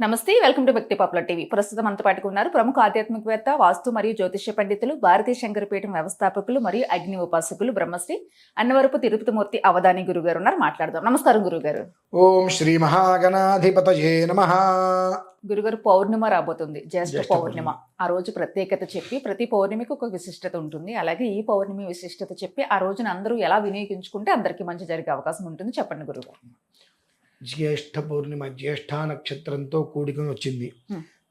నమస్తే welcome to Bhakti popular TV. ప్రస్తుతం మనతో పాటుకు ఉన్నారు ప్రముఖ ఆధ్యాత్మికవేత్త వాస్తు మరియు జ్యోతిష్య పండితులు భారతీయ శంకరపీఠం వ్యవస్థాపకులు మరియు అగ్ని ఉపాసకులు బ్రహ్మశ్రీ అన్నవరపు తిరుపతిమూర్తి అవధాని గురుగారు ఉన్నారు. మాట్లాడదాం. నమస్కారం గురుగారు. ఓం శ్రీ మహాగణాధిపతయే నమ. గురుగారు పౌర్ణిమ రాబోతుంది. జ్యేష్ఠ పౌర్ణిమ. ఆ రోజు ప్రత్యేకత చెప్పి ప్రతి పౌర్ణమికి ఒక విశిష్టత ఉంటుంది. అలాగే ఈ పౌర్ణమి విశిష్టత చెప్పి ఆ రోజున అందరూ ఎలా వినియోగించుకుంటే అందరికీ మంచి జరిగే అవకాశం ఉంటుంది. చెప్పండి గురుగారు. జ్యేష్ఠ పౌర్ణిమ జ్యేష్ఠ నక్షత్రంతో కూడుకొని వచ్చింది.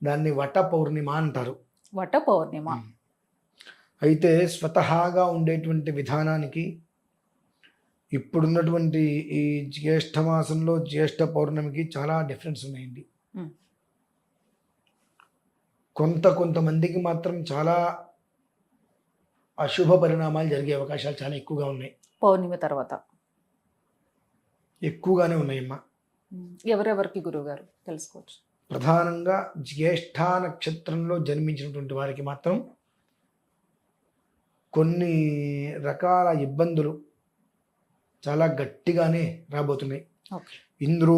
దాన్ని వట పౌర్ణిమ అంటారు. వట పౌర్ణిమ. అయితే స్వతహాగా ఉండేటువంటి విధానానికి ఇప్పుడున్నటువంటి ఈ జ్యేష్ఠ మాసంలో జ్యేష్ఠ పౌర్ణమికి చాలా డిఫరెన్స్ ఉన్నాయండి. కొంత కొంతమందికి మాత్రం చాలా అశుభ పరిణామాలు జరిగే అవకాశాలు చాలా ఎక్కువగా ఉన్నాయి. పౌర్ణమి తర్వాత. ఎక్కువగానే ఉన్నాయమ్మా. ఎవరెవరికి గురుగారు తెలుసుకోవచ్చు. ప్రధానంగా జ్యేష్ఠ నక్షత్రంలో జన్మించినటువంటి వారికి మాత్రం కొన్ని రకాల ఇబ్బందులు చాలా గట్టిగానే రాబోతున్నాయి. ఇంద్రో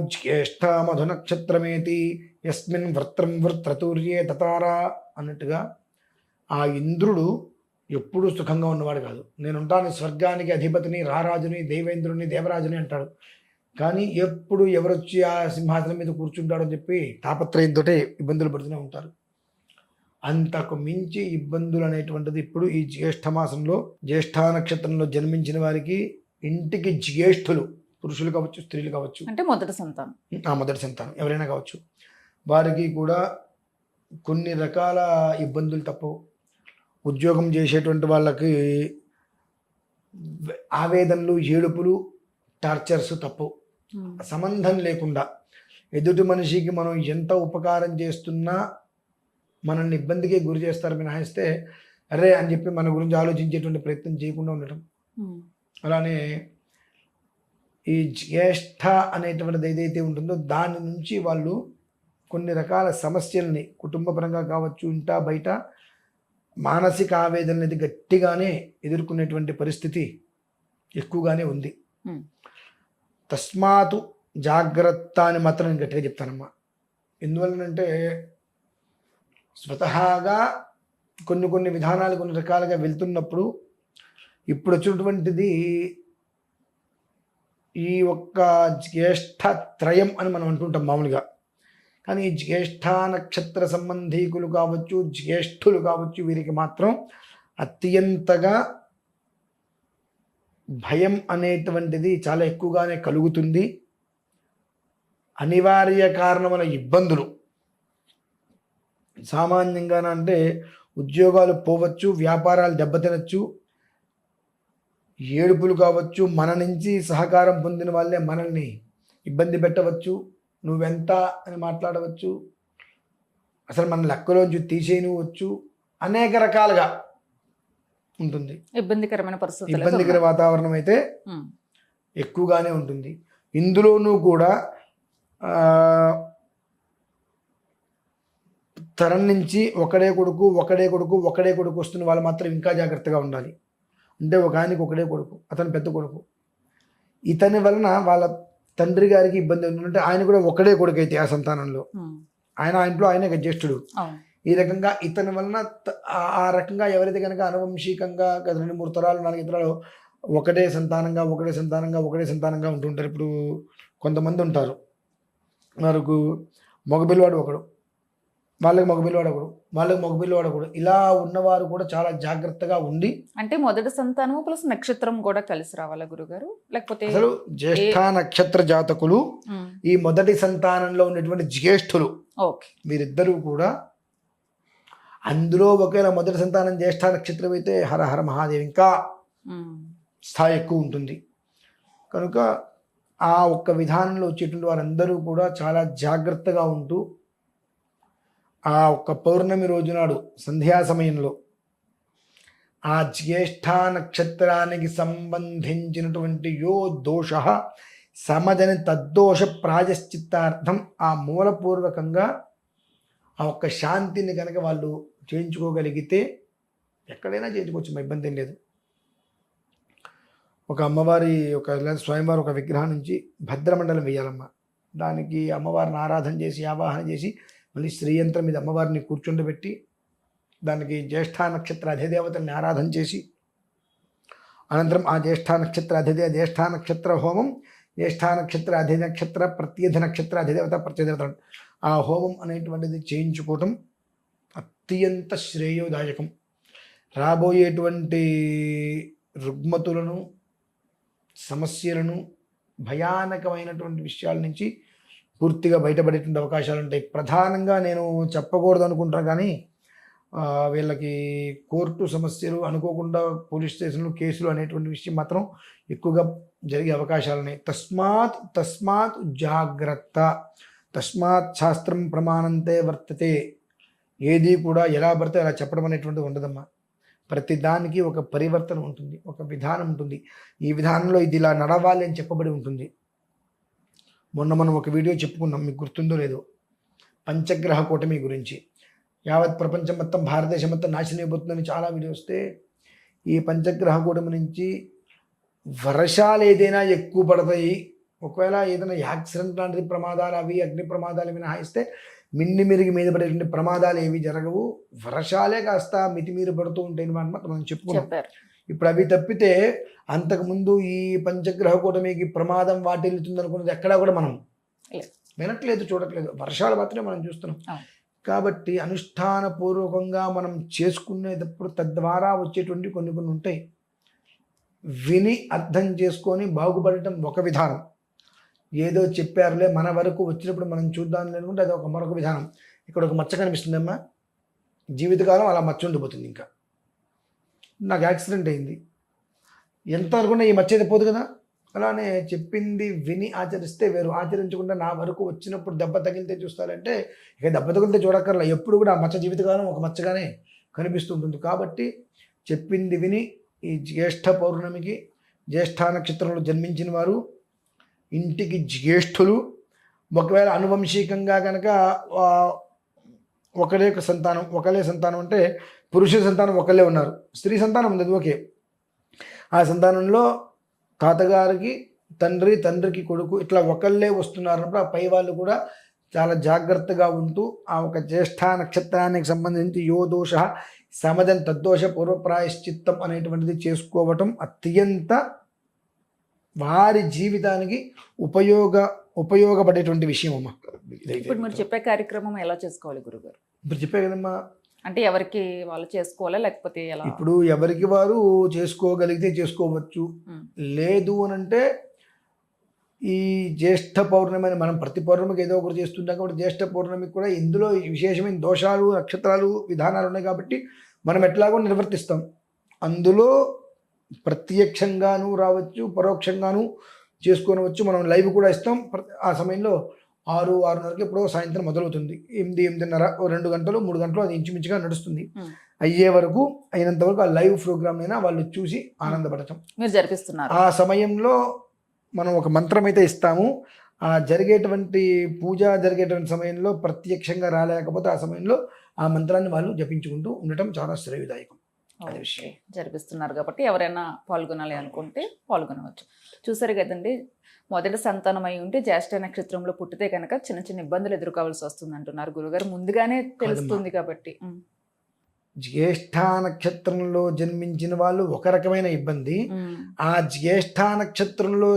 జ్యేష్ఠ మధు నక్షత్రమేతి యస్మిన్ వృత్రం వృత్రతూర్యే తతారా అన్నట్టుగా ఆ ఇంద్రుడు ఎప్పుడూ సుఖంగా ఉన్నవాడు కాదు. నేనుంటాను స్వర్గానికి అధిపతిని రారాజుని దేవేంద్రుని దేవరాజుని అంటాడు. కానీ ఎప్పుడు ఎవరొచ్చి ఆ సింహాసనం మీద కూర్చుంటాడని చెప్పి తాపత్రయంతో ఇబ్బందులు పడుతూనే ఉంటారు. అంతకు మించి ఇబ్బందులు అనేటువంటిది ఇప్పుడు ఈ జ్యేష్ఠ మాసంలో జ్యేష్ఠ నక్షత్రంలో జన్మించిన వారికి ఇంటికి జ్యేష్ఠులు పురుషులు కావచ్చు స్త్రీలు కావచ్చు. అంటే మొదటి సంతానం. ఆ మొదటి సంతానం ఎవరైనా కావచ్చు. వారికి కూడా కొన్ని రకాల ఇబ్బందులు తప్పవు. ఉద్యోగం చేసేటువంటి వాళ్ళకి ఆవేదనలు ఏడుపులు టార్చర్స్ తప్పవు. సంబంధం లేకుండా ఎదుటి మనిషికి మనం ఎంత ఉపకారం చేస్తున్నా మనల్ని ఇబ్బందికి గురి చేస్తారు మినహాయిస్తే అరే అని చెప్పి మన గురించి ఆలోచించేటువంటి ప్రయత్నం చేయకుండా ఉండటం. ఉమ్, అలానే ఈ జ్యేష్ఠ అనేటువంటిది ఏదైతే ఉంటుందో దాని నుంచి వాళ్ళు కొన్ని రకాల సమస్యల్ని కుటుంబపరంగా కావచ్చు ఇంటా బయట మానసిక ఆవేదన అనేది గట్టిగానే ఎదుర్కొనేటువంటి పరిస్థితి ఎక్కువగానే ఉంది. ఉమ్. తస్మాతు జాగ్రత్త అని మాత్రం నేను గట్టిగా చెప్తానమ్మా. ఎందువలనంటే స్వతహాగా కొన్ని కొన్ని విధానాలు కొన్ని రకాలుగా వెళ్తున్నప్పుడు ఇప్పుడు వచ్చినటువంటిది ఈ ఒక్క జ్యేష్ఠ త్రయం అని మనం అంటుంటాం మామూలుగా. కానీ జ్యేష్ఠ నక్షత్ర సంబంధీకులు కావచ్చు జ్యేష్ఠులు కావచ్చు వీరికి మాత్రం అత్యంతగా భయం అనేటువంటిది చాలా ఎక్కువగానే కలుగుతుంది. అనివార్య కారణమైన ఇబ్బందులు. సామాన్యంగా అంటే ఉద్యోగాలు పోవచ్చు వ్యాపారాలు దెబ్బతినచ్చు ఏడుపులు కావచ్చు మన నుంచి సహకారం పొందిన వాళ్ళే మనల్ని ఇబ్బంది పెట్టవచ్చు నువ్వెంత అని మాట్లాడవచ్చు అసలు మన లెక్కలోంచి తీసేయనివచ్చు అనేక రకాలుగా. ఉంటుంది. ఇబ్బందికరమైన పరిస్థితులు ఇబ్బందికర వాతావరణం అయితే ఎక్కువగానే ఉంటుంది. ఇందులోనూ కూడా తరం నుంచి ఒకడే కొడుకు ఒకడే కొడుకు ఒకడే కొడుకు వస్తున్న వాళ్ళు మాత్రం ఇంకా జాగ్రత్తగా ఉండాలి. అంటే ఒక ఆయనకి ఒకడే కొడుకు అతను పెద్ద కొడుకు. ఇతని వలన వాళ్ళ తండ్రి గారికి ఇబ్బంది ఉందంటే ఆయన కూడా ఒకడే కొడుకు అయితే ఆ సంతానంలో. ఆయన ఆ ఇంట్లో ఆయన జ్యేష్ఠుడు ఈ రకంగా ఇతని వలన ఆ- రకంగా ఎవరైతే కనుక అనువంశికంగా గత రెండు మూడు తరాలు నాలుగు తరాలు ఒకటే సంతానంగా ఒకటే సంతానంగా ఒకటే సంతానంగా ఉంటుంటారు. ఇప్పుడు కొంతమంది ఉంటారు. మనకు మగపిల్లవాడు ఒకడు వాళ్ళకి మగపిల్లవాడు ఒకడు వాళ్ళకి మగపిల్లవాడు ఒకడు. ఇలా ఉన్నవారు కూడా చాలా జాగ్రత్తగా ఉండి అంటే మొదటి సంతానము ప్లస్ నక్షత్రం కూడా కలిసి రావాలా గురుగారు? లేకపోతే అసలు జ్యేష్ఠ నక్షత్ర జాతకులు ఈ మొదటి సంతానంలో ఉన్నటువంటి జ్యేష్ఠులు ఓకే. వీరిద్దరూ కూడా అందులో ఒకవేళ మొదటి సంతానం జ్యేష్ఠ నక్షత్రం అయితే హర హర మహాదేవ్ ఇంకా స్థాయి ఎక్కువ ఉంటుంది. కనుక ఆ ఒక్క విధానంలో వచ్చేటువంటి వారందరూ కూడా చాలా జాగ్రత్తగా ఉంటూ ఆ ఒక్క పౌర్ణమి రోజు నాడు సంధ్యా సమయంలో ఆ జ్యేష్ఠ నక్షత్రానికి సంబంధించినటువంటి యో దోష సమజని తద్దోష ప్రాయశ్చిత్తార్థం ఆ మూలపూర్వకంగా ఆ ఒక్క శాంతిని కనుక వాళ్ళు చేయించుకోగలిగితే ఎక్కడైనా చేయించుకోవచ్చు మా ఇబ్బంది ఏం లేదు. ఒక అమ్మవారి ఒక లేదా స్వయంవారి ఒక విగ్రహం నుంచి భద్రమండలం వేయాలమ్మా. దానికి అమ్మవారిని ఆరాధన చేసి ఆవాహన చేసి మళ్ళీ శ్రీయంత్రం మీద అమ్మవారిని కూర్చుండబెట్టి దానికి జ్యేష్ఠ నక్షత్ర అధిదేవతల్ని ఆరాధన చేసి అనంతరం ఆ జ్యేష్ఠ నక్షత్ర అధిదే జ్యేష్ఠ నక్షత్ర హోమం జ్యేష్ఠ నక్షత్ర అధి నక్షత్ర ప్రత్యేధ నక్షత్ర అధిదేవత ప్రత్యేదేవత ఆ హోమం అనేటువంటిది చేయించుకోవటం అత్యంత శ్రేయోదాయకం. రాబోయేటువంటి రుగ్మతులను సమస్యలను భయానకమైనటువంటి విషయాల నుంచి పూర్తిగా బయటపడేటువంటి అవకాశాలు ఉంటాయి. ప్రధానంగా నేను చెప్పకూడదు అనుకుంటాను కానీ వీళ్ళకి కోర్టు సమస్యలు అనుకోకుండా పోలీస్ స్టేషన్లు కేసులు అనేటువంటి విషయం మాత్రం ఎక్కువగా జరిగే అవకాశాలు ఉన్నాయి. తస్మాత్ తస్మాత్ జాగ్రత్త. తస్మాత్ శాస్త్రం ప్రమాణంతే వర్తతే. ఏది కూడా ఎలా పడితే అలా చెప్పడం అనేటువంటిది ఉండదమ్మా. ప్రతి దానికి ఒక పరివర్తన ఉంటుంది ఒక విధానం ఉంటుంది. ఈ విధానంలో ఇది ఇలా నడవాలి అని చెప్పబడి ఉంటుంది. మొన్న మనం ఒక వీడియో చెప్పుకున్నాం మీకు గుర్తుందో లేదో. పంచగ్రహ కూటమి గురించి. యావత్ ప్రపంచం మొత్తం భారతదేశం మొత్తం నాశనం అయిపోతుందని చాలా వీడియో వస్తే ఈ పంచగ్రహ కూటమి నుంచి వర్షాలు ఏదైనా ఎక్కువ పడతాయి. ఒకవేళ ఏదైనా యాక్సిడెంట్ లాంటి ప్రమాదాలు అవి అగ్ని ప్రమాదాలు మినహాయిస్తే మిన్ని మిరిగి మీద పడేటువంటి ప్రమాదాలు ఏవి జరగవు. వర్షాలే కాస్త మితిమీరి పడుతూ ఉంటాయి అన్నమాట మనం చెప్పుకున్నాం. ఇప్పుడు అవి తప్పితే అంతకుముందు ఈ పంచగ్రహ కూటమికి ప్రమాదం వాటిల్లుతుంది అనుకున్నది ఎక్కడా కూడా మనం లేదు. వినట్లేదు చూడట్లేదు. వర్షాలు మాత్రమే మనం చూస్తున్నాం. కాబట్టి అనుష్ఠానపూర్వకంగా మనం చేసుకునేటప్పుడు తద్వారా వచ్చేటువంటి కొన్ని కొన్ని ఉంటాయి. విని అర్థం చేసుకొని బాగుపడటం ఒక విధానం. ఏదో చెప్పారులే మన వరకు వచ్చినప్పుడు మనం చూద్దాం అనుకుంటే అది ఒక మరొక విధానం. ఇక్కడ ఒక మచ్చ కనిపిస్తుందమ్మా. జీవితకాలం అలా మచ్చ ఉండిపోతుంది ఇంకా. నాకు యాక్సిడెంట్ అయింది. ఎంత అనుకున్నా ఈ మచ్చ పోదు కదా? అలానే చెప్పింది విని ఆచరిస్తే వేరు. ఆచరించకుండా నా వరకు వచ్చినప్పుడు దెబ్బ తగిలితే చూస్తారంటే ఇక దెబ్బ తగిలితే చూడక్కర్లా. ఎప్పుడు కూడా ఆ మచ్చ జీవితకాలం ఒక మచ్చగానే కనిపిస్తుంటుంది కాబట్టి చెప్పింది విని ఈ జ్యేష్ఠ పౌర్ణమికి జ్యేష్ఠ నక్షత్రంలో జన్మించిన వారు ఇంటికి జ్యేష్ఠులు ఒకవేళ అనువంశికంగా కనుక ఒకరే ఒక సంతానం ఒకలే సంతానం అంటే పురుష సంతానం ఒకళ్ళే ఉన్నారు. స్త్రీ సంతానం ఉంది ఓకే. ఆ సంతానంలో తాతగారికి తండ్రి తండ్రికి కొడుకు ఇట్లా ఒకళ్ళే వస్తున్నారన్నప్పుడు ఆ పై వాళ్ళు కూడా చాలా జాగ్రత్తగా ఉంటూ ఆ ఒక జ్యేష్ఠ నక్షత్రానికి సంబంధించి యో దోష సమజన్ తద్దోష పూర్వప్రాయశ్చిత్తం అనేటువంటిది చేసుకోవటం అత్యంత వారి జీవితానికి ఉపయోగ ఉపయోగపడేటువంటి విషయం అమ్మా ఇప్పుడు మీరు చెప్పే కార్యక్రమం ఎలా చేసుకోవాలి గురుగారు? ఇప్పుడు చెప్పే కదమ్మా. అంటే ఎవరికి వాళ్ళు చేసుకోవాలా లేకపోతే ఎలా? ఇప్పుడు ఎవరికి వారు చేసుకోగలిగితే చేసుకోవచ్చు. లేదు అని అంటే ఈ జ్యేష్ఠ పౌర్ణమి అని మనం ప్రతి పౌర్ణమికి ఏదో ఒకటి చేస్తుంటాం కాబట్టి జ్యేష్ఠ పౌర్ణమికి కూడా ఇందులో విశేషమైన దోషాలు నక్షత్రాలు విధానాలు ఉన్నాయి కాబట్టి మనం ఎట్లాగో నిర్వర్తిస్తాం. అందులో ప్రత్యక్షంగాను రావచ్చు పరోక్షంగాను చేసుకొనవచ్చు. మనం లైవ్ కూడా ఇస్తాం. ఆ సమయంలో ఆరు ఆరున్నరకి ఎప్పుడో సాయంత్రం మొదలవుతుంది. ఎనిమిది ఎనిమిదిన్నర రెండు గంటలు మూడు గంటలు అది ఇంచుమించుగా నడుస్తుంది. అయ్యే వరకు అయినంత వరకు ఆ లైవ్ ప్రోగ్రామ్ అయినా వాళ్ళు చూసి ఆనందపడటం. మీరు జరిపిస్తున్నారు. ఆ సమయంలో మనం ఒక మంత్రం అయితే ఇస్తాము. ఆ జరిగేటువంటి పూజ జరిగేటువంటి సమయంలో ప్రత్యక్షంగా రాలేకపోతే ఆ సమయంలో ఆ మంత్రాన్ని వాళ్ళు జపించుకుంటూ ఉండటం చాలా శ్రేయదాయకం. అదే విషయం. జరిపిస్తున్నారు కాబట్టి ఎవరైనా పాల్గొనాలి అనుకుంటే పాల్గొనవచ్చు. చూసారు కదండి మొదటి సంతానం అయి ఉంటే జ్యేష్ఠ నక్షత్రంలో పుట్టితే కనుక చిన్న చిన్న ఇబ్బందులు ఎదుర్కోవాల్సి వస్తుంది అంటున్నారు. గురుగారు ముందుగానే తెలుస్తుంది కాబట్టి. జ్యేష్ఠ నక్షత్రంలో జన్మించిన వాళ్ళు ఒక రకమైన ఇబ్బంది. ఆ జ్యేష్ఠ నక్షత్రంలో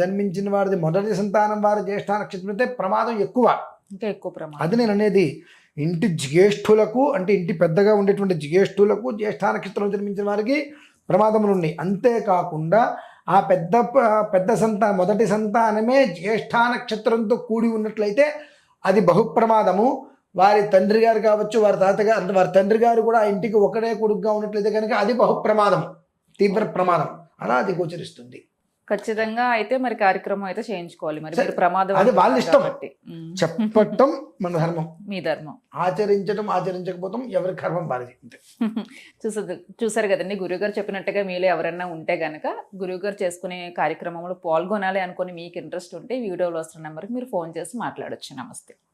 జన్మించిన వారిది మొదటి సంతానం వారి జ్యేష్ఠ నక్షత్రం అయితే ప్రమాదం ఎక్కువ. ఇంకా ఎక్కువ ప్రమాదం. అది నేను అనేది ఇంటి జ్యేష్ఠులకు అంటే ఇంటి పెద్దగా ఉండేటువంటి జ్యేష్ఠులకు జ్యేష్ఠ నక్షత్రం జన్మించిన వారికి ప్రమాదములు ఉన్నాయి. అంతేకాకుండా ఆ పెద్ద పెద్ద సంతా మొదటి సంతానమే జ్యేష్ఠ నక్షత్రంతో కూడి ఉన్నట్లయితే అది బహుప్రమాదము. వారి తండ్రి గారు కావచ్చు వారి తాతగారు అంటే వారి తండ్రి గారు కూడా ఆ ఇంటికి ఒకడే కొడుకుగా ఉన్నట్లయితే కనుక అది బహుప్రమాదం తీవ్ర ప్రమాదం. అలా అది గోచరిస్తుంది. ఖచ్చితంగా అయితే మరి కార్యక్రమం అయితే చేయించుకోవాలి మరి. ప్రమాదం అది వాళ్ళ ఇష్టం. చెప్పటం మన ధర్మం. మీ ధర్మం. ఆచరించడం ఆచరించకపోతాం ఎవరి కర్మం వారిది చూసారు చూసారు కదండి గురువుగారు చెప్పినట్టుగా మీలో ఎవరైనా ఉంటే గనక గురువుగారు చేసుకునే కార్యక్రమంలో పాల్గొనాలి అనుకుని మీకు ఇంట్రెస్ట్ ఉంటే వీడియోలో వస్తున్న నెంబర్కి మీరు ఫోన్ చేసి మాట్లాడొచ్చు. నమస్తే.